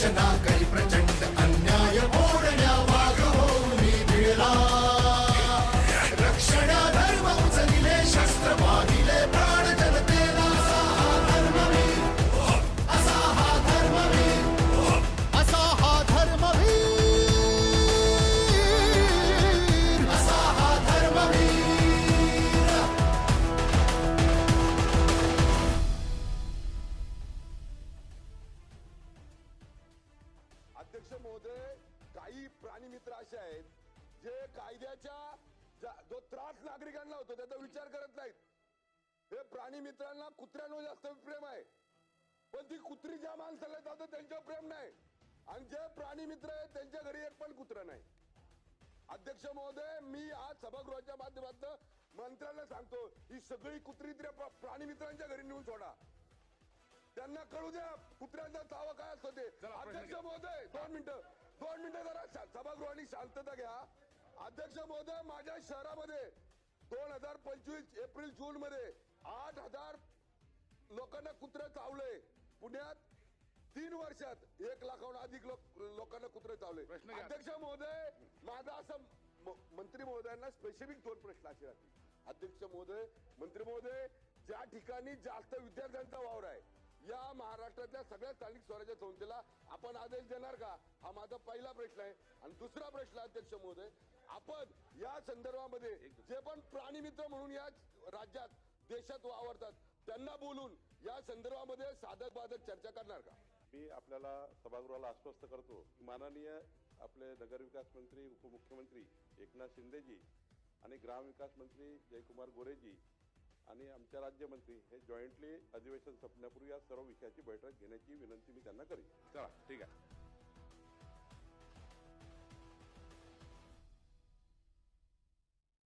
రచన కలి ప్రచ अध्यक्ष महोदय काही प्राणी मित्र असे आहेत जे कायद्याच्या जो त्रास नागरिकांना होतो त्याचा विचार करत नाहीत. हे प्राणी मित्रांना कुत्र्यांवर जास्त प्रेम आहे. पण ती कुत्री ज्या माणसाला जातं त्यांच्यावर प्रेम नाही. आणि जे प्राणी मित्र आहेत त्यांच्या घरी एक पण कुत्रा नाही. अध्यक्ष महोदय मी आज सभागृहाच्या माध्यमातून मंत्र्यांना सांगतो ही सगळी कुत्री त्या प्राणी मित्रांच्या घरी नेऊन सोडा. त्यांना कळू द्या कुत्र्यांचा चावा काय असतो ते. अध्यक्ष महोदय दोन मिनिटं दोन मिनिटं जरा सभागृहाने शांतता घ्या. अध्यक्ष महोदय माझ्या शहरामध्ये दोन हजार पंचवीस एप्रिल जून मध्ये आठ हजार लोकांना कुत्रे चावले. पुण्यात तीन वर्षात एक लाखाहून अधिक लोक लोकांना कुत्रे चावले. अध्यक्ष महोदय माझा असं मंत्री महोदयांना स्पेसिफिक दोन प्रश्न असे राहतील अध्यक्ष महोदय मंत्री महोदय ज्या ठिकाणी जास्त विद्यार्थ्यांचा वावर आहे या महाराष्ट्रातल्या सगळ्या स्थानिक स्वराज्य संस्थेला आपण आदेश देणार का? हा माझा पहिला प्रश्न आहे. आणि दुसरा प्रश्न अध्यक्ष महोदय आपण या संदर्भामध्ये जे पण प्राणी मित्र म्हणून या राज्यात देशात वावरतात त्यांना बोलून या संदर्भामध्ये साधक बाधक चर्चा करणार का? मी आपल्याला सभागृहाला आश्वस्त करतो की माननीय आपले नगरविकास मंत्री उपमुख्यमंत्री एकनाथ शिंदेजी आणि ग्रामविकास मंत्री जयकुमार गोरेजी आणि आमच्या राज्यमंत्री हे जॉईंटली अधिवेशन संपण्यापूर्वी या सर्व विषयाची बैठक घेण्याची विनंती मी त्यांना करीन. चला ठीक आहे.